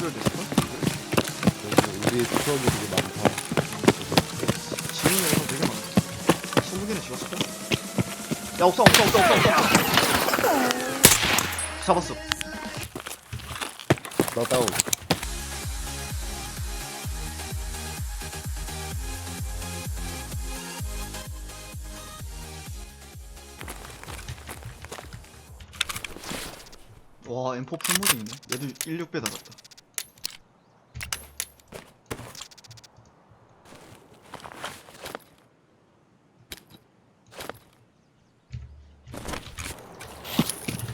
여기 우리 추억이 되게 많다. 지문이 오늘 되게 많아 20개는 지웠을까? 야 옥상 옥상 옥상 옥상 옥상 잡았어 나 다운. 와 M4 풀무빙이네 얘도 16배 달았다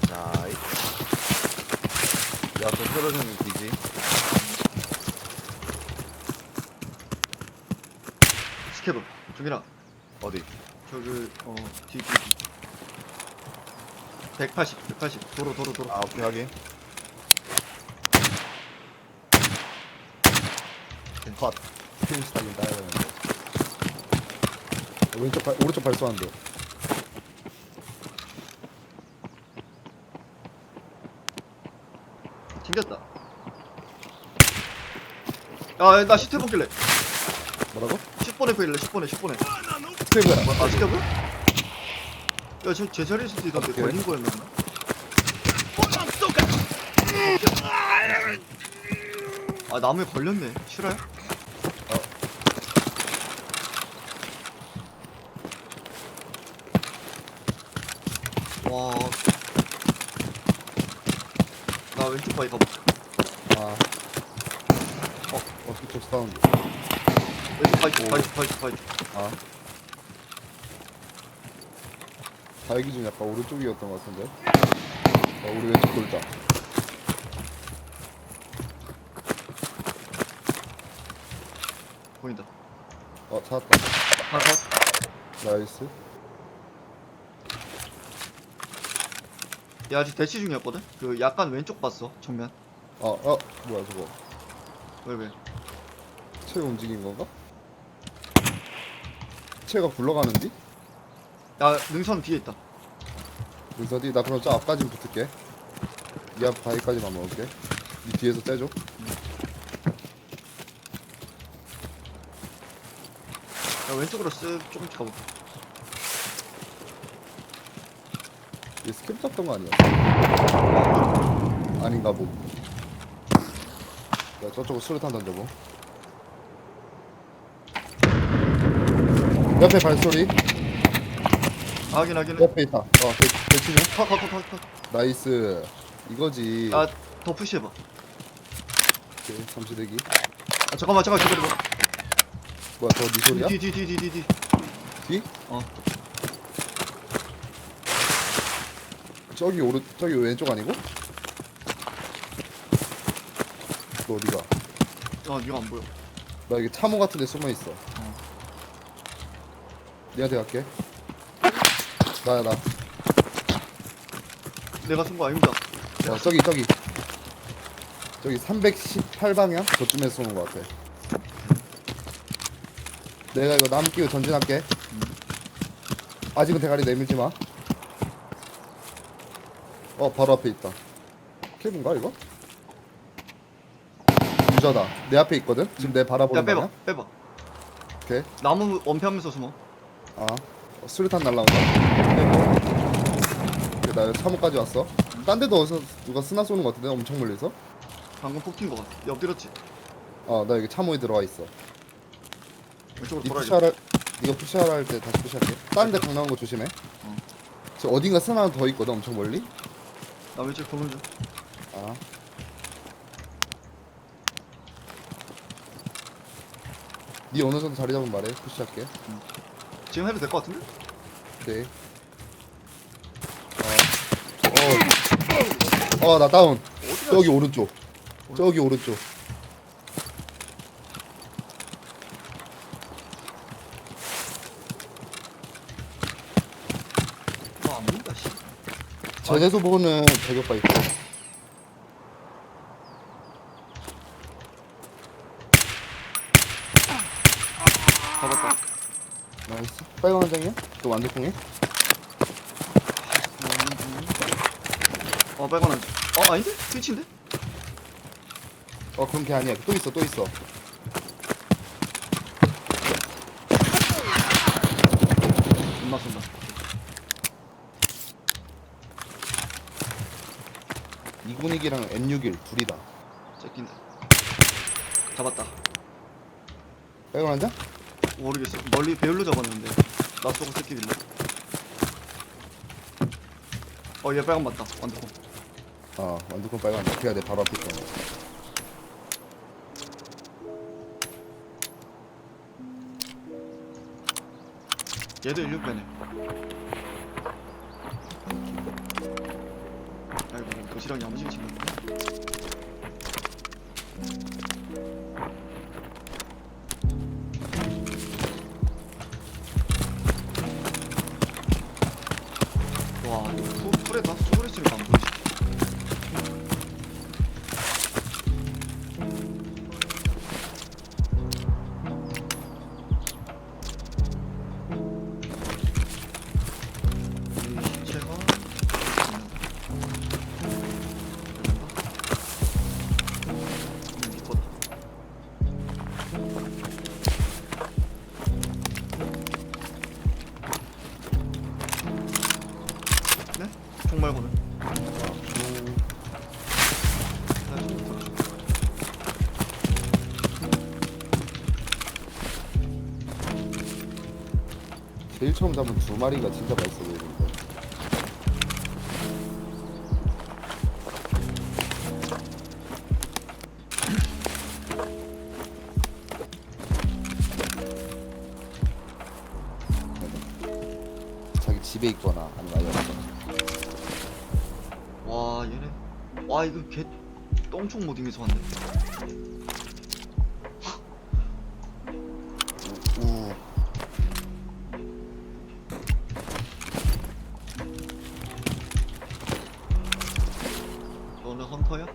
자, 야또 떨어지는 기지. 스케브 저기라 어디? 저기 어 뒤뒤 180 180 도로 도로 도로 아 오케이 하긴. 컷. 피니시 타긴 따야 되는데. 어, 왼쪽 발, 오른쪽 발소한데. 튕겼다 야나 시트 볼길래 뭐라고? 10번에 보일래 10번에 10번에 스테이브야. 아 스케브? 야저 제자리에 있을 때 이던데 오케이. 걸린 거였나 보나? 아 나무에 걸렸네 싫어요? 와. 나 왼쪽 바위 가볼게. 아. 어, 어, 이쪽 사운드. 왼쪽 바위, 오. 바위, 바위, 바위. 아. 다이 기준 약간 오른쪽이었던 것 같은데. 어, 우리 왼쪽 돌자. 보인다. 어, 찾았다. 하나 더. 나이스. 얘 아직 대치 중이었거든? 그 약간 왼쪽 봤어, 정면. 어, 어, 뭐야 저거. 왜, 왜? 채 움직인 건가? 채가 굴러가는디? 야, 능선 뒤에 있다. 윤서디 나 그럼 저 앞까지 붙을게. 이 앞 바위까지만 먹을게. 이 뒤에서 떼줘. 야, 왼쪽으로 쓱 조금씩 가볼게. 얘 스캡 잡던 거 아니야? 아닌가 보. 야 저쪽으로 수류탄 던져보. 옆에 발소리. 하긴, 하긴. 옆에 있다. 어, 대, 대치네. 컷, 컷, 컷, 컷, 컷. 나이스. 이거지. 야, 더 푸시해봐. 오케이, 잠시 대기. 아, 잠깐만, 잠깐만, 기다려봐. 뭐야, 저네 소리야? 뒤, 뒤, 뒤, 뒤, 뒤, 뒤. 뒤? 어. 저기 오른 저기 왼쪽 아니고? 너 어디가? 아, 니가 안 보여. 나 여기 참호 같은 데 숨어 있어. 어. 니한테 갈게. 나야 나. 내가 쓴 거 아닙니다. 야 저기 저기. 저기 318방향 저쯤에서 쏘는 것 같아. 내가 이거 남 끼고 전진할게. 아직은 대가리 내밀지 마. 어 바로 앞에 있다. 케이블인가 이거? 유저다. 내 앞에 있거든. 지금 내 야, 바라보는 빼봐, 방향. 빼봐. 오케이. 나무 원피하면서 숨어. 아 어, 수류탄 날라온다. 빼고. 오케이, 나 여기 3호까지 왔어. 딴 데도 어디서 누가 스나 쏘는 것 같은데 엄청 멀리서. 방금 뽑힌 거 같아. 엎드렸지? 어나 여기 참호에 들어와 있어. 왼쪽으로 니 돌아야지. 푸시하라 네가 푸시하라 할때 다시 푸시할게. 다른 데 강 나온 거 조심해. 어. 저 어딘가 스나 하나 더 있거든 엄청 멀리. 나 왼쪽 보는 중. 아. 니 어느 정도 자리 잡으면 말해. 푸시할게. 지금 해도 될 것 같은데? 오케이. 어. 어. 어, 나 다운. 어디가? 저기 오른쪽. 저기 오른쪽. 아, 안 보인다, 씨. 전에서 보는 저격바 있고. 잡았다. 나이스. 빨간 한 장이야? 또 완두콩이? 어, 빨간 한. 어, 아닌데? 스위치인데? 어 그런 게 아니야 또 있어 또 있어 이군익이랑 M61 둘이다. 새끼인데. 잡았다. 백원 한 장? 모르겠어. 멀리 배율로 잡았는데. 나 쏘고 새끼들래. 어, 얘 빨간 맞다. 완전. 아 완두콩 빨간 해야 돼 바로 앞에 있잖아. 얘도 16배네. 도시락 야무지게 치는데 와 이거 풀, 풀에 다 제일 처음 잡은 두 마리가 진짜 맛있어 보이는데. 자기 집에 있거나 아니면 와 얘네. 와 이거 개 똥총 모딩에서 왔네 헌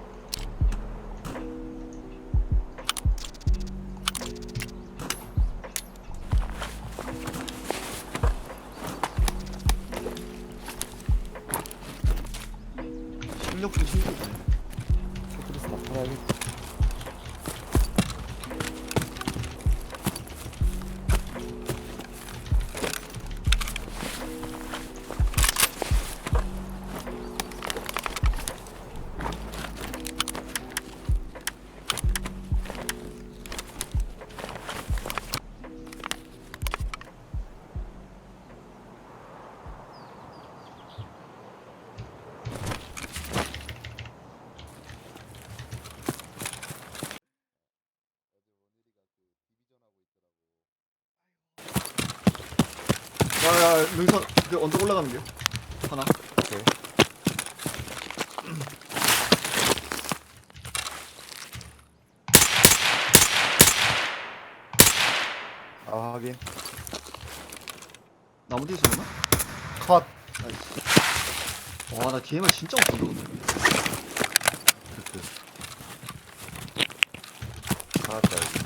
능선 그 언덕 올라가는 게 하나. 오케이. 아 하긴 나무 뒤에 있었나? 컷. 나이스. 와나 DMR 진짜 못 본다 근데. 크크 살았다 여기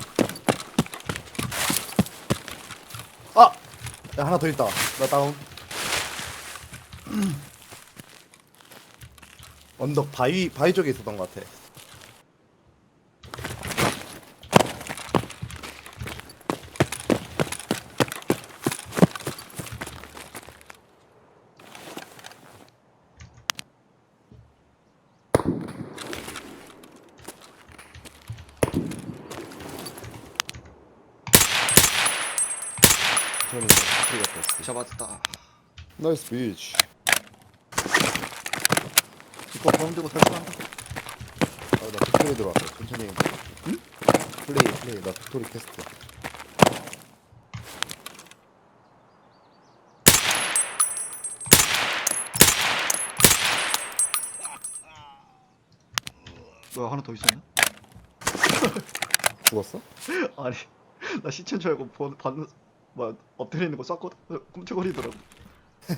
아! 야 하나 더 있다. 나 다운. 언덕 바위 바위 쪽에 있었던 것 같아. 저 는 소리가 됐어 잡았다. 나이스 비치. 이거 범 들고 탈출한다 아나 빅토리 들어왔어. 천천히. 응? 플레이 플레이. 나 빅토리 캐스트. 뭐야 하나 더 있었나? 죽었어? 아니 나 시체인 줄 알고 보, 봤는 뭐야 엎드려 있는 거 쐈거든 꿈틀거리더라고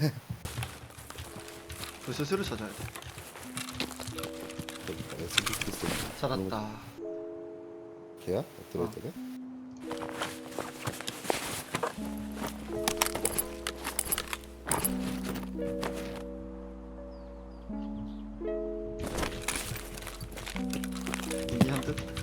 그 스스로 찾아야 돼 캐스트 찾았다 걔야? 엎드려 어. 있다가? 인디 한듯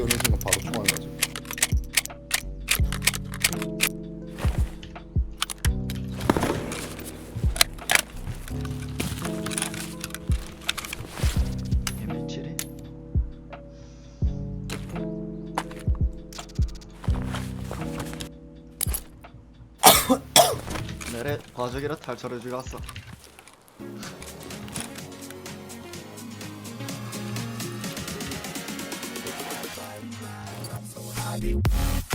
여는 순간 바로 총알 맞아. 내래 과적이라 탈출해주고 왔 어